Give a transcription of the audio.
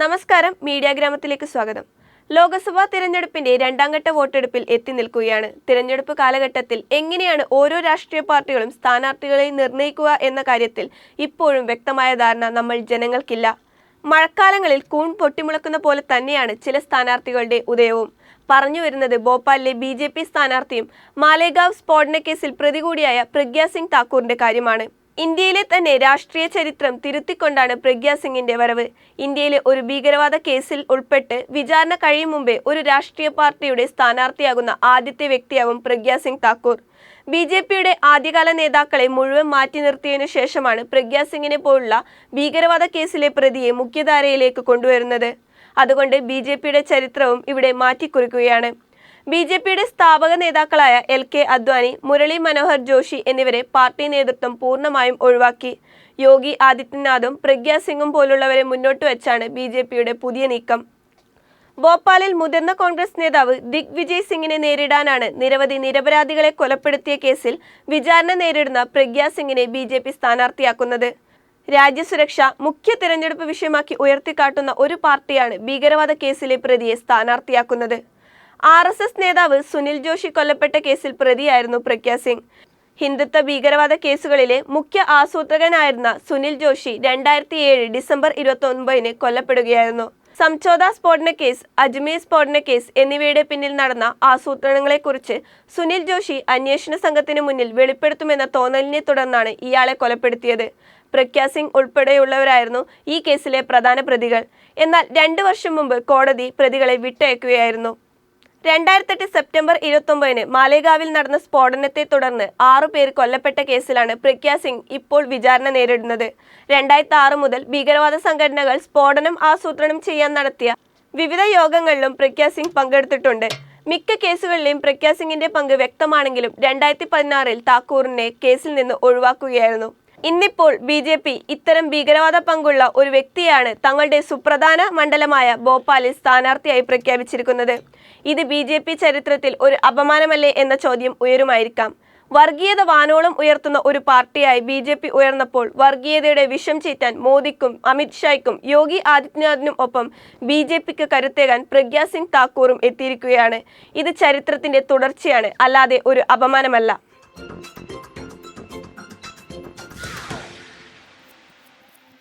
നമസ്കാരം മീഡിയ ഗ്രാമത്തിലേക്ക് സ്വാഗതം. ലോക്സഭാ തിരഞ്ഞെടുപ്പിന്റെ രണ്ടാം ഘട്ട വോട്ടെടുപ്പിൽ എത്തി നിൽക്കുകയാണ്. തിരഞ്ഞെടുപ്പ് കാലഘട്ടത്തിൽ എങ്ങനെയാണ് ഓരോ രാഷ്ട്രീയ പാർട്ടികളും സ്ഥാനാർത്ഥികളെ നിർണയിക്കുക എന്ന കാര്യത്തിൽ ഇപ്പോഴും വ്യക്തമായ ധാരണ നമ്മൾ ജനങ്ങൾക്കില്ല. മഴക്കാലങ്ങളിൽ കൂൺ പൊട്ടിമുളക്കുന്ന പോലെ തന്നെയാണ് ചില സ്ഥാനാർത്ഥികളുടെ ഉദയവും. പറഞ്ഞു വരുന്നത് ഭോപ്പാലിലെ ബി ജെ പി സ്ഥാനാർത്ഥിയും മാലേഗാവ് സ്ഫോടന കേസിൽ പ്രതി കൂടിയായ പ്രഗ്യാ സിംഗ് താക്കൂറിന്റെ കാര്യമാണ്. ഇന്ത്യയിലെ തന്നെ രാഷ്ട്രീയ ചരിത്രം തിരുത്തിക്കൊണ്ടാണ് പ്രഗ്യാ സിംഗിന്റെ വരവ്. ഇന്ത്യയിലെ ഒരു ഭീകരവാദ കേസിൽ ഉൾപ്പെട്ട് വിചാരണ കഴിയും മുമ്പേ ഒരു രാഷ്ട്രീയ പാർട്ടിയുടെ സ്ഥാനാർത്ഥിയാകുന്ന ആദ്യത്തെ വ്യക്തിയാകും പ്രഗ്യാ സിംഗ് താക്കൂർ. ബി ജെ പിയുടെ ആദ്യകാല നേതാക്കളെ മുഴുവൻ മാറ്റി നിർത്തിയതിനു ശേഷമാണ് പ്രഗ്യാ സിംഗിനെ പോലുള്ള ഭീകരവാദ കേസിലെ പ്രതിയെ മുഖ്യധാരയിലേക്ക് കൊണ്ടുവരുന്നത്. അതുകൊണ്ട് ബി ചരിത്രവും ഇവിടെ മാറ്റിക്കുറിക്കുകയാണ്. ബി ജെ പിയുടെ സ്ഥാപക നേതാക്കളായ എൽ കെ അദ്വാനി മുരളി മനോഹർ ജോഷി എന്നിവരെ പാർട്ടി നേതൃത്വം പൂർണമായും ഒഴിവാക്കി. യോഗി ആദിത്യനാഥും പ്രഗ്യാ സിംഗും പോലുള്ളവരെ മുന്നോട്ട് വെച്ചാണ് ബി ജെ പിയുടെ പുതിയ നീക്കം. ഭോപ്പാലിൽ മുതിർന്ന കോൺഗ്രസ് നേതാവ് ദിഗ് വിജയ് സിംഗിനെ നേരിടാനാണ് നിരവധി നിരപരാധികളെ കൊലപ്പെടുത്തിയ കേസിൽ വിചാരണ നേരിടുന്ന പ്രഗ്യാ സിംഗിനെ ബി ജെ പി സ്ഥാനാർത്ഥിയാക്കുന്നത്. രാജ്യസുരക്ഷ മുഖ്യ തിരഞ്ഞെടുപ്പ് വിഷയമാക്കി ഉയർത്തിക്കാട്ടുന്ന ഒരു പാർട്ടിയാണ് ഭീകരവാദ കേസിലെ പ്രതിയെ സ്ഥാനാർത്ഥിയാക്കുന്നത്. ആർ എസ് എസ് നേതാവ് സുനിൽ ജോഷി കൊല്ലപ്പെട്ട കേസിൽ പ്രതിയായിരുന്നു പ്രഗ്യ സിംഗ്. ഹിന്ദുത്വ ഭീകരവാദ കേസുകളിലെ മുഖ്യ ആസൂത്രകനായിരുന്ന സുനിൽ ജോഷി രണ്ടായിരത്തി ഏഴ് ഡിസംബർ ഇരുപത്തി ഒൻപതിന് കൊല്ലപ്പെടുകയായിരുന്നു. സംചോദ സ്ഫോടന കേസ് അജ്മീർ സ്ഫോടന കേസ് എന്നിവയുടെ പിന്നിൽ നടന്ന ആസൂത്രണങ്ങളെക്കുറിച്ച് സുനിൽ ജോഷി അന്വേഷണ സംഘത്തിന് മുന്നിൽ വെളിപ്പെടുത്തുമെന്ന തോന്നലിനെ തുടർന്നാണ് ഇയാളെ കൊലപ്പെടുത്തിയത്. പ്രഖ്യാ സിംഗ് ഉൾപ്പെടെയുള്ളവരായിരുന്നു ഈ കേസിലെ പ്രധാന പ്രതികൾ. എന്നാൽ രണ്ടു വർഷം മുമ്പ് കോടതി പ്രതികളെ വിട്ടയക്കുകയായിരുന്നു. രണ്ടായിരത്തെട്ട് സെപ്റ്റംബർ ഇരുപത്തൊമ്പതിന് മാലേഗാവിൽ നടന്ന സ്ഫോടനത്തെ തുടർന്ന് ആറു പേർ കൊല്ലപ്പെട്ട കേസിലാണ് പ്രഗ്യാ സിംഗ് ഇപ്പോൾ വിചാരണ നേരിടുന്നത്. രണ്ടായിരത്തി ആറ് മുതൽ ഭീകരവാദ സംഘടനകൾ സ്ഫോടനം ആസൂത്രണം ചെയ്യാൻ നടത്തിയ വിവിധ യോഗങ്ങളിലും പ്രഗ്യാ സിംഗ് പങ്കെടുത്തിട്ടുണ്ട്. മിക്ക കേസുകളിലെയും പ്രഗ്യാ സിംഗിന്റെ പങ്ക് വ്യക്തമാണെങ്കിലും രണ്ടായിരത്തി പതിനാറിൽ താക്കൂറിനെ കേസിൽ നിന്ന് ഒഴിവാക്കുകയായിരുന്നു. ഇന്നിപ്പോൾ ബി ജെ പി ഇത്തരം ഭീകരവാദ പങ്കുള്ള ഒരു വ്യക്തിയാണ് തങ്ങളുടെ സുപ്രധാന മണ്ഡലമായ ഭോപ്പാലിൽ സ്ഥാനാർത്ഥിയായി പ്രഖ്യാപിച്ചിരിക്കുന്നത്. ഇത് ബി ജെ പി ചരിത്രത്തിൽ ഒരു അപമാനമല്ലേ എന്ന ചോദ്യം ഉയരുമായിരിക്കാം. വർഗീയത വാനോളം ഉയർത്തുന്ന ഒരു പാർട്ടിയായി ബി ജെ പി ഉയർന്നപ്പോൾ വർഗീയതയുടെ വിഷം ചീറ്റാൻ മോദിക്കും അമിത്ഷായ്ക്കും യോഗി ആദിത്യനാഥിനും ഒപ്പം ബി ജെ പിക്ക് കരുത്തേകാൻ പ്രഗ്യാ സിംഗ് താക്കൂറും എത്തിയിരിക്കുകയാണ്. ഇത് ചരിത്രത്തിന്റെ തുടർച്ചയാണ് അല്ലാതെ ഒരു അപമാനമല്ല.